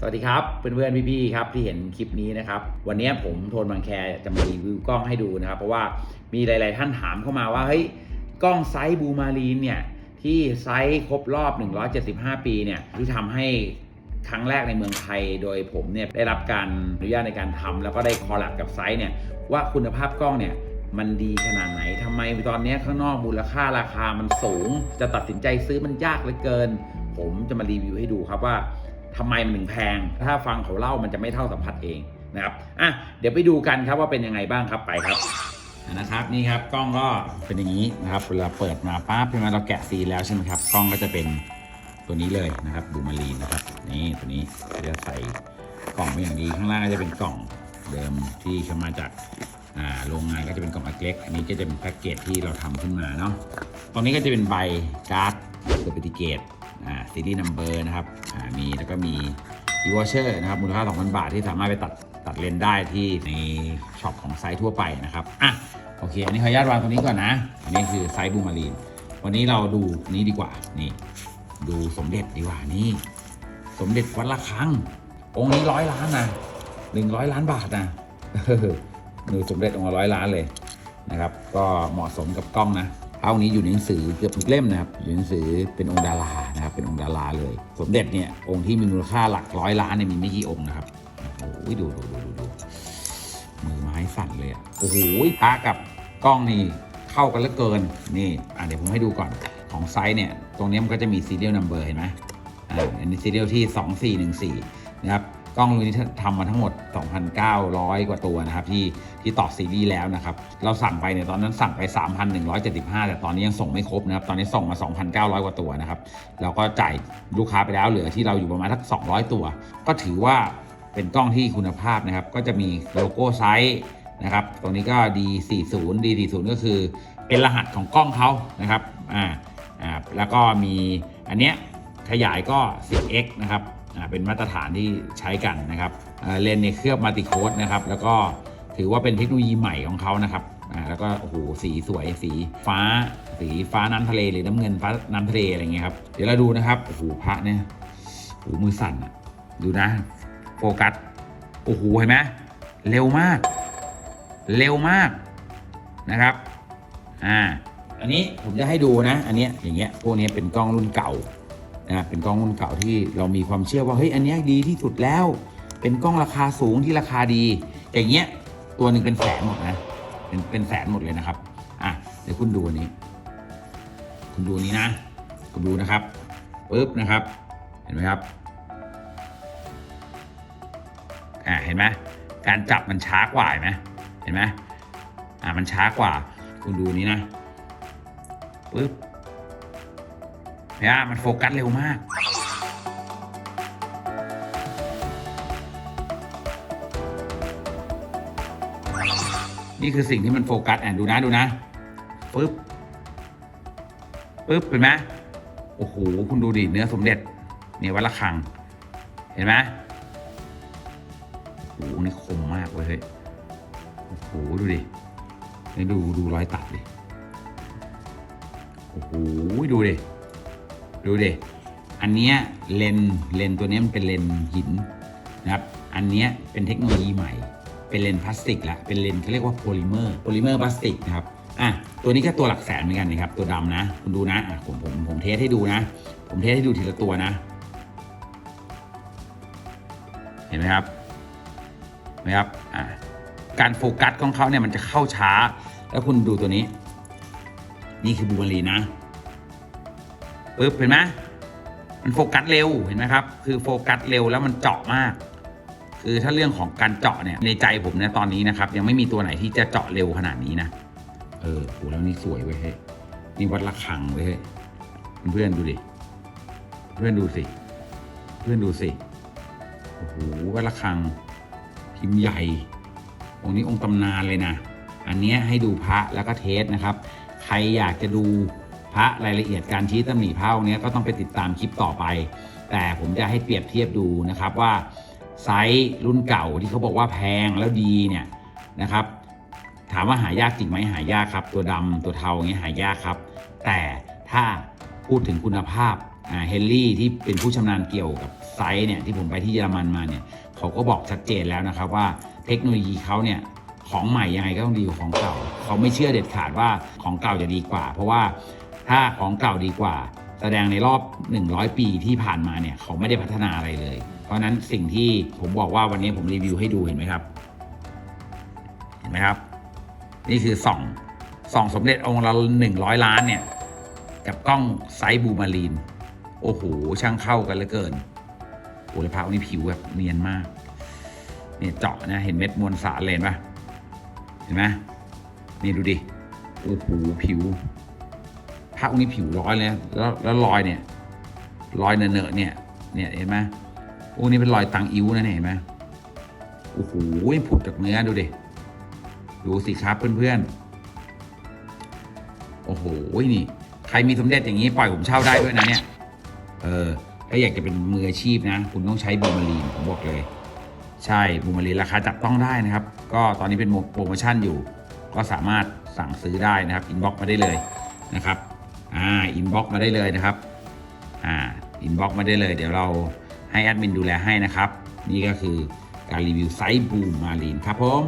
สวัสดีครับเพื่อนๆพี่ๆครับที่เห็นคลิปนี้นะครับ วันนี้ผมโทนบางแคจะมารีวิวกล้องให้ดูนะครับ เพราะว่ามีหลาย ๆ ท่านถามเข้ามาว่าเฮ้ยกล้องไซส์บูมารีนเนี่ยที่ไซส์ครบรอบ 175 ปีเนี่ยที่ทำให้ครั้งแรกในเมืองไทยโดยผมเนี่ยได้รับการอนุญาตในการทำแล้วก็ได้คอลแลบกับไซส์เนี่ยว่าคุณภาพกล้องเนี่ยมันดีขนาดไหนทำไมตอนนี้ข้างนอกมูลค่าราคามันสูง จะตัดสินใจซื้อมันยากเหลือเกิน ผมจะมารีวิวให้ดูครับว่า ทำไมมันถึงแพง ถ้าฟังเขาเล่ามันจะไม่เท่าสัมผัสเองนะครับอะเดี๋ยวไปดูกันครับว่าเป็นยังไงบ้างครับไปครับนะครับนี่ครับกล้องก็เป็นอย่างนี้นะครับเวลาเปิดมาปั๊บใช่ไหมเราแกะซีแล้วใช่ไหมครับกล้องก็จะเป็นตัวนี้เลยนะครับบูมารีนนะครับนี่ตัวนี้จะใส่กล่องไว้อย่างดีข้างล่างก็จะเป็นกล่องเดิมที่เข้ามาจากโรงงานก็จะเป็นกล่องเล็กอันนี้ก็จะเป็นแพ็กเกจที่เราทำขึ้นมาเนาะตรงนี้ก็จะเป็นใบการ์ดเซอร์ติเกต ซีรีส์นัมเบอร์นะครับมีแล้วก็มีอีวอเชอร์นะครับมูลค่า 2,000 บาทที่สามารถไปตัดตัดเลนได้ที่ในช็อปของไซต์ทั่วไปนะครับอะโอเค อันนี้ขออนุญาตวางตรงนี้ก่อนนะ อันนี้คือไซส์บูมารีนวันนี้เราดูนี้ดีกว่านี่ดูสมเด็จดีกว่านี่สมเด็จวัดละคังองค์นี้ร้อยล้านนะหนึ่งร้อยล้านบาทนะเออดูสมเด็จองค์ละร้อยล้านเลยนะครับ ก็เหมาะสมกับกล้องนะ พระองค์นี้อยู่ในหนังสือเกือบทุกเล่มนะครับอยู่ในหนังสือเป็นองค์ดารานะครับเป็นองค์ดาราเลย สมเด็จเนี่ยองค์ที่มีมูลค่าหลักร้อยล้านเนี่ยมีไม่กี่องค์นะครับโอ้โหดูดูดูดูดูมือไม้สั่นเลยอะโอ้โหพระกับกล้องนี่เข้ากันเหลือเกินนี่อะเดี๋ยวผมให้ดูก่อนของไซส์เนี่ยตรงนี้มันก็จะมี serial number เห็นไหมอ่าอันนี้ serial ที่ 2414 นะครับ กล้องรุ่นนี้ทำมาทั้งหมด 2,900 กว่าตัวนะครับที่ที่ต่อซีรีส์แล้วนะครับ เราสั่งไปเนี่ยตอนนั้นสั่งไป 3,175 แต่ตอนนี้ยังส่งไม่ครบนะครับ ตอนนี้ส่งมา 2,900 กว่าตัวนะครับ เราก็จ่ายลูกค้าไปแล้วเหลือที่เราอยู่ประมาณสัก 200 ตัว ก็ถือว่าเป็นกล้องที่คุณภาพนะครับ ก็จะมีโลโก้ไซส์นะครับ ตรงนี้ก็ D40 D40 ก็คือเป็นรหัสของกล้องเขานะครับ อ่า อ่า แล้วก็มีอันเนี้ย ขยายก็ 10x นะครับเป็นมาตรฐานที่ใช้กันนะครับเลนส์ในเคลือบมัลติโคดนะครับ แล้วก็ถือว่าเป็นเทคโนโลยีใหม่ของเขานะครับแล้วก็โอ้โหสีสวยสีฟ้า สีฟ้าน้ำทะเลหรือน้ำเงินฟ้าน้ำทะเลอะไรเงี้ยครับเดี๋ยวเราดูนะครับโอ้โหพระเนี่ยโอ้โหมือสั่นอะดูนะ โฟกัสโอ้โหเห็นไหมเร็วมาก เร็วมากนะครับอ่าอันนี้ผมจะให้ดูนะ อันนี้อย่างเงี้ยพวกนี้เป็นกล้องรุ่นเก่า นะเป็นกล้องรุ่นเก่าที่เรามีความเชื่อว่าเฮ้ยอันนี้ดีที่สุดแล้ว เป็นกล้องราคาสูงที่ราคาดี อย่างเงี้ยตัวหนึ่งเป็นแสนหมดนะเป็นเป็นแสนหมดเลยนะครับอะเดี๋ยวคุณดูอันนี้ คุณดูอันนี้นะ คุณดูนะครับปึ๊บนะครับ เห็นไหมครับอ่าเห็นไหมการจับมันช้ากว่าเห็นไหมเห็นไหมอ่ามันช้ากว่า คุณดูนี้นะปึ๊บ เนี่ยมันโฟกัสเร็วมาก นี่คือสิ่งที่มันโฟกัสอะดูนะดูนะปึ๊บปึ๊บเห็นไหมโอ้โหคุณดูดิเนื้อสมเด็จเนี่ยวัดระฆัง เห็นไหมโอ้โหนี่คมมากเว้ยเฮ้ยโอ้โหดูดินี่ดูดูรอยตัดดิโอ้โหดูดิ ดูดิ อันเนี้ยเลนเลนตัวนี้มันเป็นเลนหินนะครับ อันเนี้ยเป็นเทคโนโลยีใหม่ เป็นเลนพลาสติกละ เป็นเลนเขาเรียกว่าโพลิเมอร์ โพลิเมอร์พลาสติกนะครับ อะ ตัวนี้ก็ตัวหลักแสนเหมือนกันนะครับ ตัวดำนะ คุณดูนะ อะผมผมผมเทสให้ดูนะ ผมเทสให้ดูทีละตัวนะ เห็นไหมครับเห็นไหมครับ อะ การโฟกัสของเขาเนี่ยมันจะเข้าช้า แล้วคุณดูตัวนี้ นี่คือบูมารีนะ ปึ๊บเห็นไหมมันโฟกัสเร็วเห็นไหมครับ คือโฟกัสเร็วแล้วมันเจาะมาก คือถ้าเรื่องของการเจาะเนี่ยในใจผมเนี่ยตอนนี้นะครับ ยังไม่มีตัวไหนที่จะเจาะเร็วขนาดนี้นะเออโหแล้วนี่สวยเว้ยเฮ้นี่วัดระฆังเว้ยเฮ้เพื่อนดูดิเพื่อนดูสิ เพื่อนดูสิโอ้โหวัดระฆังพิมพ์ใหญ่องค์นี้องค์ตำนานเลยนะ อันเนี้ยให้ดูพระแล้วก็เทสนะครับ ใครอยากจะดู ระรายละเอียดการชี้ตำหนิพระองค์เนี้ยก็ต้องไปติดตามคลิปต่อไป แต่ผมจะให้เปรียบเทียบดูนะครับว่าไซส์รุ่นเก่าที่เขาบอกว่าแพงแล้วดีเนี่ยนะครับ ถามว่าหายากจริงไหมหายากครับ ตัวดำตัวเทาอย่างเงี้ยหายากครับ แต่ถ้าพูดถึงคุณภาพเฮนรี่ที่เป็นผู้ชำนาญเกี่ยวกับไซส์เนี่ยที่ผมไปที่เยอรมันมาเนี่ยเขาก็บอกชัดเจนแล้วนะครับว่าเทคโนโลยีเขาเนี่ยของใหม่ยังไงก็ต้องดีกว่าของเก่า เขาไม่เชื่อเด็ดขาดว่าของเก่าจะดีกว่า เพราะว่า ถ้าของเก่าดีกว่า แสดงในรอบ 100 ปีที่ผ่านมาเนี่ยเขาไม่ได้พัฒนาอะไรเลย เพราะนั้นสิ่งที่ผมบอกว่าวันนี้ผมรีวิวให้ดูเห็นไหมครับ เห็นไหมครับ นี่คือส่องส่องสมเด็จองค์ละหนึ่งร้อยล้านเนี่ย กับกล้องไซส์บูมารีน โอ้โห ช่างเข้ากันเหลือเกินโอ้แล้วพระองค์นี้ผิวแบบเนียนมากเนี่ยเจาะนะเห็นเม็ดมวลสารเลยเห็นปะเห็นไหมนี่ดูดิโอ้โหผิว พระองค์นี้ผิวร้อยเลยแล้วแล้วรอยเนี่ยรอยเนอะๆเนี่ยเนี่ยเห็นไหมองค์นี้เป็นรอยตังอิ้วนะเนี่ยเห็นไหมโอ้โหผุดจากเนื้อดูดิดูสิครับเพื่อนๆโอ้โหนี่ ใครมีสมเด็จอย่างนี้ปล่อยผมเช่าได้ด้วยนะเนี่ยเออถ้าอยากจะเป็นมืออาชีพนะ คุณต้องใช้บูมารีนผมบอกเลย ใช่บูมารีนราคาจับต้องได้นะครับ ก็ตอนนี้เป็นโปรโมชั่นอยู่ ก็สามารถสั่งซื้อได้นะครับอินบ็อกซ์มาได้เลยนะครับ อ่าอินบ็อกมาได้เลยนะครับอ่าอินบ็อกมาได้เลย เดี๋ยวเราให้แอดมินดูแลให้นะครับ นี่ก็คือการรีวิวไซส์บูมาลีนครับผม